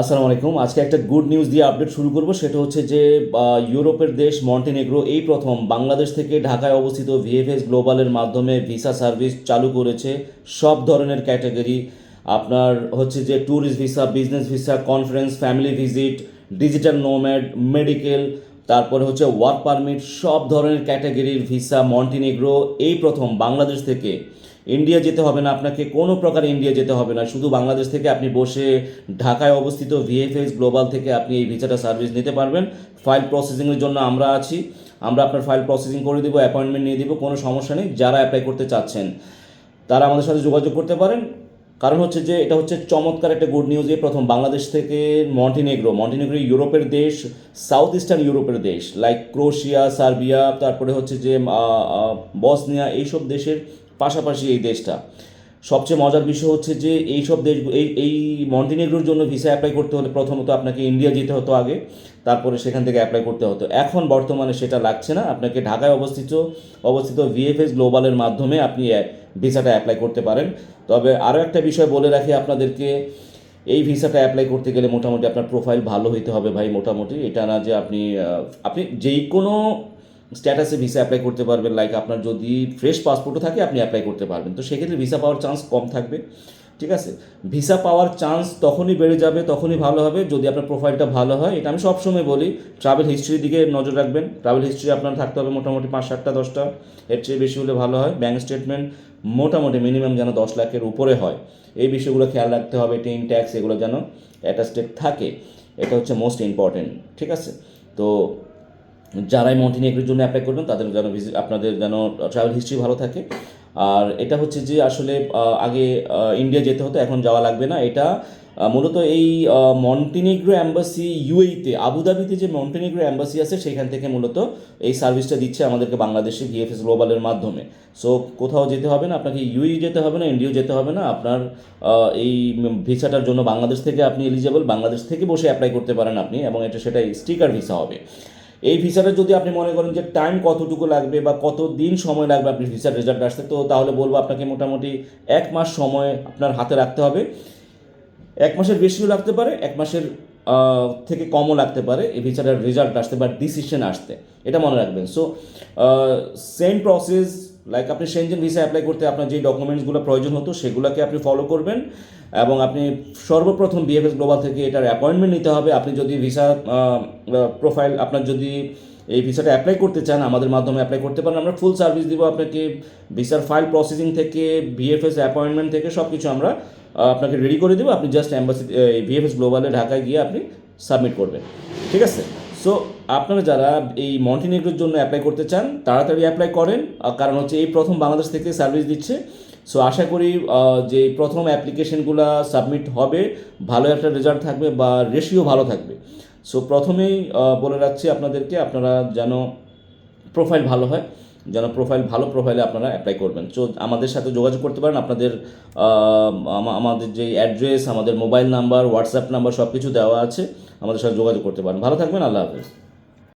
আসসালামু আলাইকুম। আজকে একটা গুড নিউজ দিয়ে আপডেট শুরু করব। সেটা হচ্ছে যে ইউরোপের দেশ মন্টিনেগ্রো এই প্রথম বাংলাদেশ থেকে ঢাকায় অবস্থিত ভিএফএস গ্লোবালের মাধ্যমে ভিসা সার্ভিস চালু করেছে সব ধরনের ক্যাটাগরি। আপনার হচ্ছে যে tourist visa business visa conference family visit digital nomad medical তারপরে হচ্ছে ওয়ার্ক পারমিট সব ধরনের ক্যাটাগরির ভিসা মন্টিনেগ্রো এই প্রথম বাংলাদেশ থেকে। ইন্ডিয়া যেতে হবে না, আপনাকে কোনো প্রকার ইন্ডিয়া যেতে হবে না। শুধু বাংলাদেশ থেকে আপনি বসে ঢাকায় অবস্থিত ভিএফএস গ্লোবাল থেকে আপনি এই ভিসাটা সার্ভিস নিতে পারবেন। ফাইল প্রসেসিংয়ের জন্য আমরা আছি। আমরা আপনার ফাইল প্রসেসিং করে দেবো অ্যাপয়েন্টমেন্ট নিয়ে দিব, কোনো সমস্যা নেই। যারা অ্যাপ্লাই করতে চাচ্ছেন, তারা আমাদের সাথে যোগাযোগ করতে পারেন। কারণ হচ্ছে যে, এটা হচ্ছে চমৎকার একটা গুড নিউজ যে প্রথম বাংলাদেশ থেকে মন্টিনেগ্রো মন্টিনেগ্রো ইউরোপের দেশ সাউথ ইস্টার্ন ইউরোপের দেশ। লাইক ক্রোশিয়া সার্বিয়া তারপরে হচ্ছে যে বসনিয়া এইসব দেশের পাশাপাশি এই দেশটা। সবচেয়ে মজার বিষয় হচ্ছে যে এই সব দেশ, এই এই মন্টিনেগ্রোর জন্য ভিসা অ্যাপ্লাই করতে হলে প্রথমত আপনাকে ইন্ডিয়া যেতে হতো আগে, তারপরে সেখান থেকে অ্যাপ্লাই করতে হতো। এখন বর্তমানে সেটা লাগছে না। আপনাকে ঢাকায় অবস্থিত অবস্থিত ভিএফএস গ্লোবালের মাধ্যমে আপনি ভিসাটা অ্যাপ্লাই করতে পারেন। তবে আরও একটা বিষয় বলে রাখি আপনাদেরকে, এই ভিসাটা অ্যাপ্লাই করতে গেলে মোটামুটি আপনার প্রোফাইল ভালো হইতে হবে ভাই মোটামুটি। এটা না যে আপনি আপনি যেই কোনো স্ট্যাটাসে ভিসা অ্যাপ্লাই করতে পারবেন লাইক আপনার যদি ফ্রেশ পাসপোর্টও থাকে, আপনি অ্যাপ্লাই করতে পারবেন। তো সেক্ষেত্রে ভিসা পাওয়ার চান্স কম থাকবে, ঠিক আছে? ভিসা পাওয়ার চান্স তখনই বেড়ে যাবে, তখনই ভালো হবে, যদি আপনার প্রোফাইলটা ভালো হয়। এটা আমি সবসময় বলি ট্রাভেল হিস্ট্রির দিকে নজর রাখবেন। ট্রাভেল হিস্ট্রি আপনার থাকতে হবে মোটামুটি পাঁচ, সাতটা, দশটা। এর চেয়ে বেশি হলে ভালো হয়। ব্যাঙ্ক স্টেটমেন্ট মোটামুটি মিনিমাম যেন দশ লাখের উপরে হয়। এই বিষয়গুলো খেয়াল রাখতে হবে টিন ট্যাক্স এগুলো যেন অ্যাটাস্টেড থাকে। এটা হচ্ছে মোস্ট ইম্পর্টেন্ট ঠিক আছে? তো যারাই মন্টিনেগ্রোর জন্য অ্যাপ্লাই করবেন, তাদের যেন ভিজিট আপনাদের যেন ট্রাভেল হিস্ট্রি ভালো থাকে। আর এটা হচ্ছে যে আসলে আগে ইন্ডিয়া যেতে হতো, এখন যাওয়া লাগবে না। এটা মূলত এই মন্টিনেগ্রো অ্যাম্বাসি ইউএইতে আবুধাবিতে যে মন্টিনেগ্রো অ্যাম্বাসি আছে, সেখান থেকে মূলত এই সার্ভিসটা দিচ্ছে আমাদেরকে বাংলাদেশে ভিএফএস গ্লোবালের মাধ্যমে। সো কোথাও যেতে হবে না, আপনাকে ইউই যেতে হবে না ইন্ডিয়াও যেতে হবে না। আপনার এই ভিসাটার জন্য বাংলাদেশ থেকে আপনি এলিজেবল বাংলাদেশ থেকে বসে অ্যাপ্লাই করতে পারেন আপনি, এবং এটা সেটা স্টিকার ভিসা হবে। এই ভিসাটা যদি আপনি মনে করেন যে টাইম কতটুকু লাগবে বা কত দিন সময় লাগবে আপনি ভিসার রেজাল্ট আসতে, তো তাহলে বলব আপনাকে মোটামুটি এক মাস সময় আপনার হাতে রাখতে হবে। এক মাসের বেশিও লাগতে পারে, এক মাসের থেকে কমও লাগতে পারে এই ভিসাটার রেজাল্ট আসতে বা ডিসিশন আসতে। এটা মনে রাখবেন। সো সেম প্রসেস লাইক আপনি সেনজেন ভিসা অ্যাপ্লাই করতে আপনার যে ডকুমেন্টসগুলো প্রয়োজন হতো, সেগুলোকে আপনি ফলো করবেন এবং আপনি সর্বপ্রথম বিএফএস গ্লোবাল থেকে এটার অ্যাপয়েন্টমেন্ট নিতে হবে। আপনি যদি ভিসা প্রোফাইল আপনার যদি এই ভিসাটা অ্যাপ্লাই করতে চান, আমাদের মাধ্যমে অ্যাপ্লাই করতে পারেন। আমরা ফুল সার্ভিস দিব আপনাকে ভিসার ফাইল প্রসেসিং থেকে ভিএফএস অ্যাপয়েন্টমেন্ট থেকে সব কিছু আমরা আপনাকে রেডি করে দেবো। আপনি জাস্ট অ্যাম্বাসি ভিএফএস গ্লোবালে ঢাকায় গিয়ে আপনি সাবমিট করবেন। ঠিক আছে? সো আপনারা যারা এই মন্টিনেগ্রোর জন্য অ্যাপ্লাই করতে চান, তাড়াতাড়ি অ্যাপ্লাই করেন। কারণ হচ্ছে এই প্রথম বাংলাদেশ থেকে সার্ভিস দিচ্ছে। সো আশা করি যে প্রথম অ্যাপ্লিকেশনগুলো সাবমিট হবে, ভালো একটা রেজাল্ট থাকবে বা রেশিও ভালো থাকবে। সো প্রথমেই বলে রাখছি আপনাদেরকে, আপনারা যেন প্রোফাইল ভালো হয়। যেন প্রোফাইল ভালো প্রোফাইলে আপনারা অ্যাপ্লাই করবেন। তো আমাদের সাথে যোগাযোগ করতে পারেন। আপনাদের আমাদের যে অ্যাড্রেস আমাদের মোবাইল নাম্বার হোয়াটসঅ্যাপ নাম্বার সব কিছু দেওয়া আছে। আমাদের সাথে যোগাযোগ করতে পারেন। ভালো থাকবেন। আল্লাহ হাফেজ।